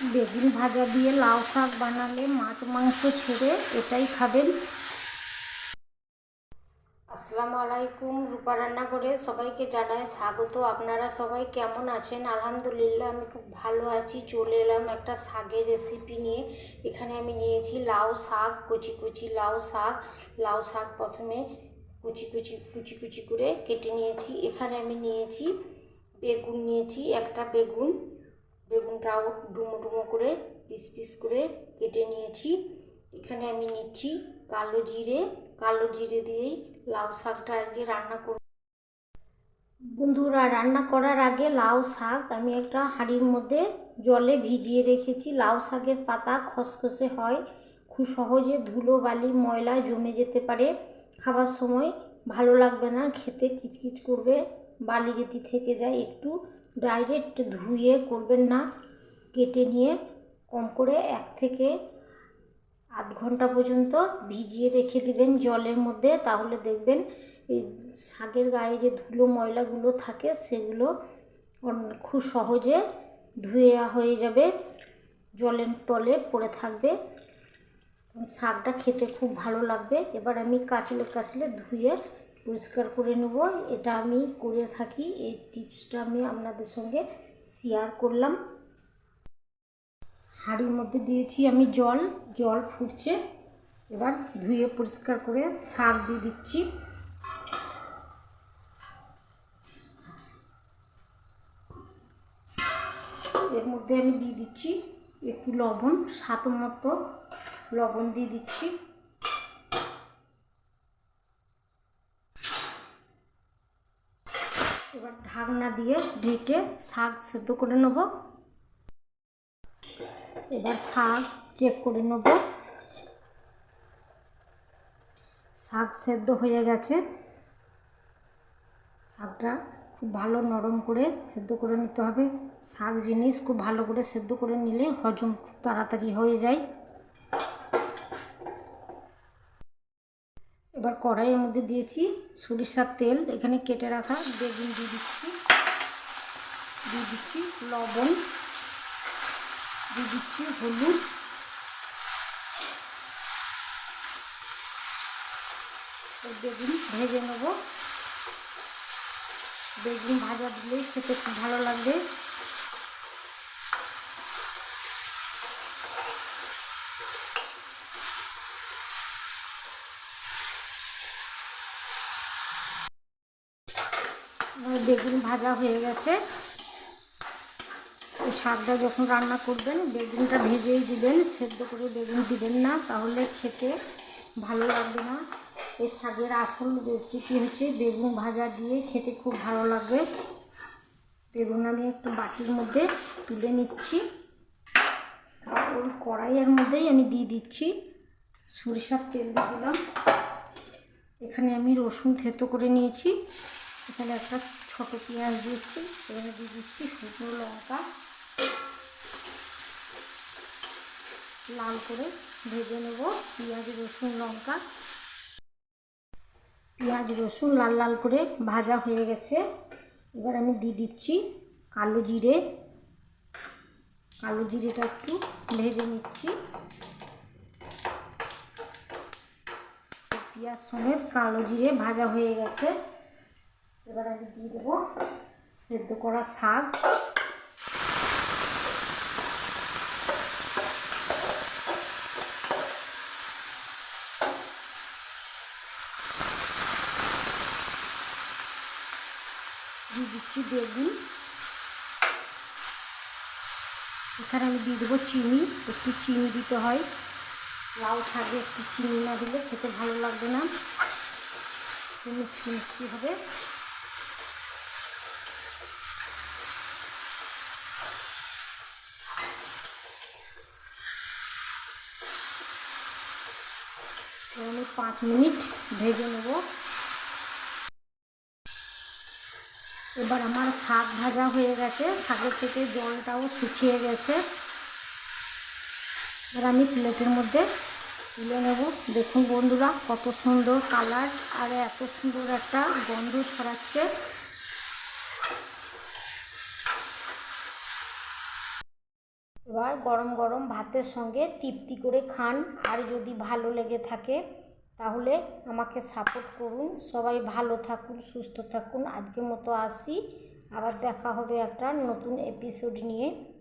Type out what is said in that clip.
বেগুন ভাজা দিয়ে লাউ শাক বানালে মাছ, মাংস ছেড়ে এটাই খাবেন। আসসালামু আলাইকুম, রূপা রান্নাঘরে সবাইকে জানাই স্বাগত। আপনারা সবাই কেমন আছেন? আলহামদুলিল্লাহ, আমি খুব ভালো আছি। চলে এলাম একটা শাকের রেসিপি নিয়ে। এখানে আমি নিয়েছি লাউ শাক, কুচি কুচি লাউ শাক। লাউ শাক প্রথমে কুচি কুচি কুচি কুচি করে কেটে নিয়েছি। এখানে আমি নিয়েছি বেগুন, নিয়েছি একটা বেগুন। বেগুনটাও ডুমো ডুমো করে, পিস পিস করে কেটে নিয়েছি। এখানে আমি নিচ্ছি কালো জিরে। কালো জিরে দিয়েই লাউ শাকটা আজকে রান্না করব। বন্ধুরা, রান্না করার আগে লাউ শাক আমি একটা হাঁড়ির মধ্যে জলে ভিজিয়ে রেখেছি। লাউ শাকের পাতা খসখসে হয়, খুব সহজে ধুলো, বালি, ময়লা জমে যেতে পারে। খাবার সময় ভালো লাগবে না, খেতে কিচকিচ করবে, বালি যেতে থেকে যায় একটু ডাইরেক্ট ধুয়ে করবেন না, কেটে নিয়ে কম করে এক থেকে আধ ঘণ্টা পর্যন্ত ভিজিয়ে রেখে দিবেন জলের মধ্যে। তাহলে দেখবেন এই শাকের গায়ে যে ধুলো ময়লাগুলো থাকে, সেগুলো খুব সহজে ধুয়ে হয়ে যাবে, জলের তলে পড়ে থাকবে। শাকটা খেতে খুব ভালো লাগবে। এবার আমি কাচলে কাচলে ধুয়ে পরিষ্কার করে নেব। এটা আমি করে থাকি। এই টিপসটা আমি আপনাদের সঙ্গে শেয়ার করলাম। হাঁড়ির মধ্যে দিয়েছি আমি জল। জল ফুটছে। এবার ধুয়ে পরিষ্কার করে শাক দিয়ে দিচ্ছি। এর মধ্যে আমি দিয়ে দিচ্ছি একটু লবণ স্বাদ মতো লবণ দিয়ে দিচ্ছি এবার ঢাকনা দিয়ে ঢেকে শাক সেদ্ধ করে নেব। এবার শাক চেক করে নেব। শাক সেদ্ধ হয়ে গেছে। শাকটা খুব ভালো নরম করে সেদ্ধ করে নিতে হবে। শাক জিনিস খুব ভালো করে সেদ্ধ করে নিলে হজম খুব তাড়াতাড়ি হয়ে যায়। এবার কড়াইয়ের মধ্যে দিয়েছি সরিষার তেল। এখানে কেটে রাখা বেগুন দিয়ে দিচ্ছি দিয়ে দিচ্ছি লবণ, দিয়ে দিচ্ছি হলুদ। বেগুন ভেজে নেব। বেগুন ভাজা দিলেই খেতে খুব ভালো লাগবে। আমার বেগুন ভাজা হয়ে গেছে। এই শাকটা যখন রান্না করবেন, বেগুনটা ভেজেই দিবেন, সেদ্ধ করে বেগুন দিবেন না, তাহলে খেতে ভালো লাগবে না। এই শাকের আসল রেসিপি হচ্ছে বেগুন ভাজা দিয়ে খেতে খুব ভালো লাগবে। বেগুন আমি একটু বাটির মধ্যে তুলে নিচ্ছি। ওই কড়াইয়ের মধ্যেই আমি দিয়ে দিচ্ছি সরিষার তেল দিয়ে দিলাম। এখানে আমি রসুন থেতো করে নিয়েছি। এখানে একটা ছোটো পেঁয়াজ দিচ্ছি এখানে দিয়ে দিচ্ছি শুকনো লঙ্কা। লাল করে ভেজে নেব পেঁয়াজ, রসুন, লঙ্কা। পেঁয়াজ, রসুন লাল লাল করে ভাজা হয়ে গেছে। এবার আমি দিয়ে দিচ্ছি কালো জিরে। কালো জিরেটা একটু ভেজে নিচ্ছি। পেঁয়াজ সমেত কালো জিরে ভাজা হয়ে গেছে। এবার আমি দিয়ে দেবো সেদ্ধ করা শাক। দিয়ে দিচ্ছি বেগুন। এখানে আমি দিয়ে দেবো চিনি, একটু চিনি দিতে হয়। লাউ শাকে একটু চিনি না দিলে খেতে ভালো লাগবে না। মিষ্টি মিষ্টি হবে। আমি পাঁচ মিনিট ভেজে নেব। এবার আমার শাক ভাজা হয়ে গেছে। শাকের থেকে জলটাও শুকিয়ে গেছে। এবার আমি প্লেটের মধ্যে তুলে নেব। দেখুন বন্ধুরা, কত সুন্দর কালার আর এত সুন্দর একটা গন্ধ ছড়াচ্ছে। এবার গরম গরম ভাতের সঙ্গে তৃপ্তি করে খান। আর যদি ভালো লেগে থাকে, তাহলে আমাকে সাপোর্ট করুন। সবাই ভালো থাকুন, সুস্থ থাকুন। আজকের মতো আসি আবার দেখা হবে একটা নতুন এপিসোড নিয়ে।